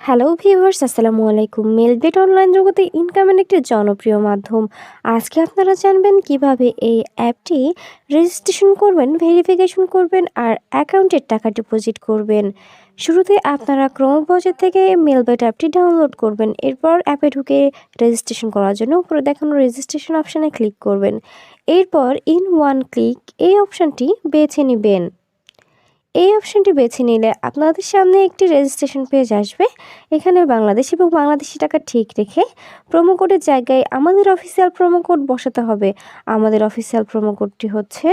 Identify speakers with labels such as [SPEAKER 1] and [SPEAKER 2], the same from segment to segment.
[SPEAKER 1] Hello viewers আসসালামু আলাইকুম Melbet online জগতে ইনকামের একটি জনপ্রিয় মাধ্যম আজকে আপনারা জানবেন কীভাবে এই অ্যাপটি রেজিস্ট্রেশন করবেন ভেরিফিকেশন করবেন আর অ্যাকাউন্টের টাকা ডিপোজিট করবেন শুরুতে আপনারা ক্রোম ব্রাউজার থেকে মেলবেট অ্যাপটি ডাউনলোড করবেন এরপর অ্যাপে ঢুকে রেজিস্ট্রেশন করার জন্য উপরে দেখানো রেজিস্ট্রেশন অপশানে ক্লিক করবেন এরপর ইন ওয়ান ক্লিক এই অপশানটি বেছে নেবেন এই অপশনটি বেছে নিলে আপনাদের সামনে একটি রেজিস্ট্রেশন পেজ আসবে। এখানে বাংলাদেশ এবং বাংলাদেশি টাকা ঠিক রেখে প্রোমো কোডের জায়গায় আমাদের অফিসিয়াল প্রোমো কোড বসাতে হবে। আমাদের অফিসিয়াল প্রোমো কোডটি হচ্ছে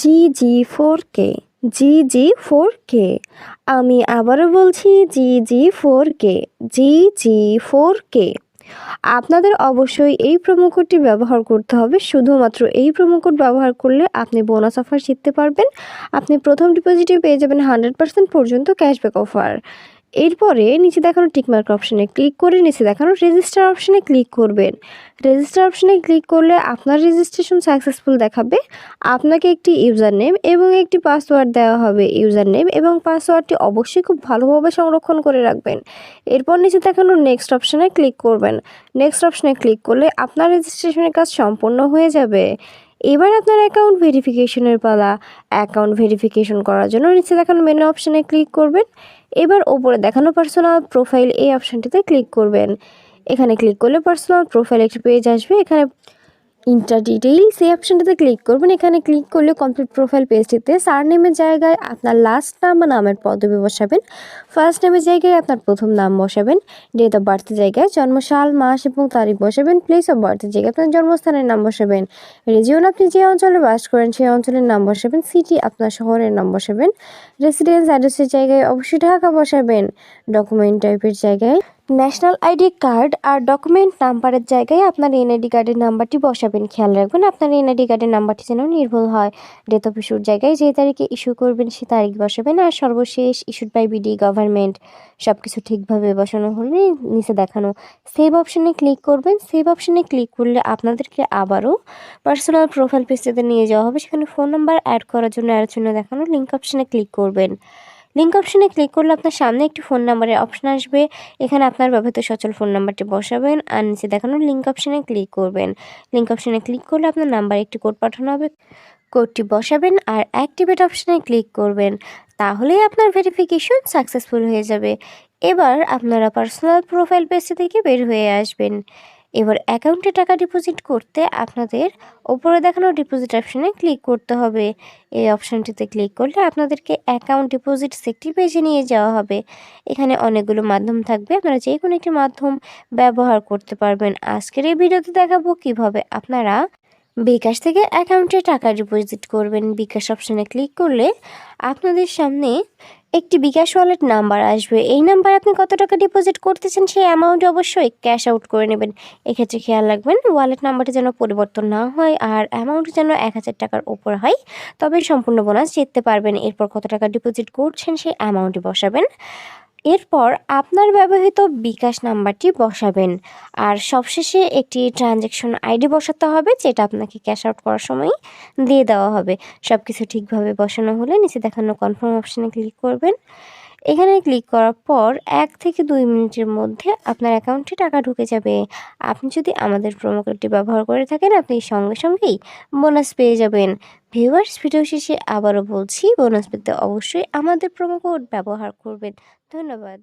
[SPEAKER 1] জি জি ফোর কে জি জি ফোর কে আমি আবারও বলছি জি জি ফোর কে জি জি ফোর কে আপনাদের অবশ্যই এই প্রোমো কোডটি ব্যবহার করতে হবে। শুধুমাত্র এই প্রোমো কোড ব্যবহার করলে আপনি বোনাস অফার জিততে পারবেন। আপনি প্রথম ডিপোজিটে পেয়ে যাবেন হান্ড্রেড পর্যন্ত ক্যাশব্যাক অফার এরপরে নিচে দেখানো টিকমার্ক অপশানে ক্লিক করে নিচে দেখানো রেজিস্টার অপশানে ক্লিক করবেন। রেজিস্টার অপশানে ক্লিক করলে আপনার রেজিস্ট্রেশন সাকসেসফুল দেখাবে। আপনাকে একটি ইউজার নেম এবং একটি পাসওয়ার্ড দেওয়া হবে। ইউজার নেম এবং পাসওয়ার্ডটি অবশ্যই খুব ভালোভাবে সংরক্ষণ করে রাখবেন। এরপর নিচে দেখানো নেক্সট অপশানে ক্লিক করবেন। নেক্সট অপশানে ক্লিক করলে আপনার রেজিস্ট্রেশনের কাজ সম্পূর্ণ হয়ে যাবে। এবার আপনার অ্যাকাউন্ট ভেরিফিকেশনের পালা। অ্যাকাউন্ট ভেরিফিকেশন করার জন্য নিচে দেখানো মেনু অপশানে ক্লিক করবেন। এবার ওপরে দেখানো পার্সোনাল প্রোফাইল এই অপশানটিতে ক্লিক করবেন। এখানে ক্লিক করলে পার্সোনাল প্রোফাইল একটি পেজ আসবে। এখানে ইন্টার ডিটেইলস এই অপশানটাতে ক্লিক করবেন। এখানে ক্লিক করলে কমপ্লিট প্রোফাইল পেজটিতে সার নেমের জায়গায় আপনার লাস্ট নাম বা নামের পদবি বসাবেন। ফার্স্ট নেমের জায়গায় আপনার প্রথম নাম বসাবেন। ডেট অফ বার্থের জায়গায় জন্মসাল, মাস এবং তারিখ বসাবেন। প্লেস অফ বার্থের জায়গায় আপনার জন্মস্থানের নাম বসাবেন। রিজিয়ন আপনি যে অঞ্চলে বাস করেন, সেই অঞ্চলের নাম বসাবেন। সিটি আপনার শহরের নাম বসাবেন। রেসিডেন্স অ্যাড্রেসের জায়গায় অবশ্যই ঢাকা বসাবেন। ডকুমেন্ট টাইপের জায়গায় ন্যাশনাল আইডি কার্ড আর ডকুমেন্ট নাম্বারের জায়গায় আপনার এনআইডি কার্ডের নাম্বারটি বসাবেন। খেয়াল রাখবেন, আপনার এনআইডি কার্ডের নাম্বারটি যেন নির্ভুল হয়। ডেট অফ ইস্যুর জায়গায় যে তারিখে ইস্যু করবেন, সে তারিখ বসাবেন আর সর্বশেষ ইস্যুড বাই বিডি, গভর্নমেন্ট। সব কিছু ঠিকভাবে বসানো হলে নিচে দেখানো সেভ অপশানে ক্লিক করবেন। সেভ অপশানে ক্লিক করলে আপনাদেরকে আবারও পার্সোনাল প্রোফাইল পেজটাতে নিয়ে যাওয়া হবে। সেখানে ফোন নাম্বার অ্যাড করার জন্য অ্যাড জন্য দেখানো লিঙ্ক অপশানে ক্লিক করবেন। লিঙ্ক অপশানে ক্লিক করলে আপনার সামনে একটি ফোন নাম্বারের অপশান আসবে। এখানে আপনার ব্যবহৃত সচল ফোন নাম্বারটি বসাবেন আর নিচে দেখানো লিঙ্ক অপশানে ক্লিক করবেন। লিঙ্ক অপশানে ক্লিক করলে আপনার নাম্বারে একটি কোড পাঠানো হবে। কোডটি বসাবেন আর অ্যাক্টিভেট অপশানে ক্লিক করবেন। তাহলেই আপনার ভেরিফিকেশন সাকসেসফুল হয়ে যাবে। এবার আপনারা পার্সোনাল প্রোফাইল পেজটি থেকে বের হয়ে আসবেন। এবার অ্যাকাউন্টে টাকা ডিপোজিট করতে আপনাদের ওপরে দেখানো ডিপোজিট অপশানে ক্লিক করতে হবে। এই অপশানটিতে ক্লিক করলে আপনাদেরকে অ্যাকাউন্ট ডিপোজিট সেকটি পেজে নিয়ে যাওয়া হবে। এখানে অনেকগুলো মাধ্যম থাকবে, আপনারা যে কোনো একটি মাধ্যম ব্যবহার করতে পারবেন। আজকের এই ভিডিওতে দেখাবো কীভাবে আপনারা বিকাশ থেকে অ্যাকাউন্টে টাকা ডিপোজিট করবেন। বিকাশ অপশানে ক্লিক করলে আপনাদের সামনে একটি বিকাশ ওয়ালেট নাম্বার আসবে। এই নাম্বার আপনি কত টাকা ডিপোজিট করতেছেন সেই অ্যামাউন্ট অবশ্যই ক্যাশ আউট করে নেবেন। এক্ষেত্রে খেয়াল রাখবেন ওয়ালেট নাম্বারটি যেন পরিবর্তন না হয় আর অ্যামাউন্ট যেন এক হাজার টাকার ওপর হয় তবে সম্পূর্ণ বোনাস জিততে পারবেন। এরপর কত টাকা ডিপোজিট করছেন সেই অ্যামাউন্টটি বসাবেন। এরপর আপনার ব্যবহৃত বিকাশ নাম্বারটি বসাবেন। আর সবশেষে একটি ট্রানজ্যাকশন আইডি বসাতে হবে, যেটা আপনাকে ক্যাশ আউট করার সময় দিয়ে দেওয়া হবে। সব কিছু ঠিকভাবে বসানো হলে নিচে দেখানো কনফার্ম অপশানে ক্লিক করবেন। এখানে ক্লিক করার পর এক থেকে দুই মিনিটের মধ্যে আপনার অ্যাকাউন্টে টাকা ঢুকে যাবে। আপনি যদি আমাদের প্রোমো কোডটি ব্যবহার করে থাকেন, আপনি সঙ্গে সঙ্গেই বোনাস পেয়ে যাবেন। ভিউয়ার্স ভিডিও শেষে আবারও বলছি বোনাস পেতে অবশ্যই আমাদের প্রোমো কোড ব্যবহার করবেন। ধন্যবাদ।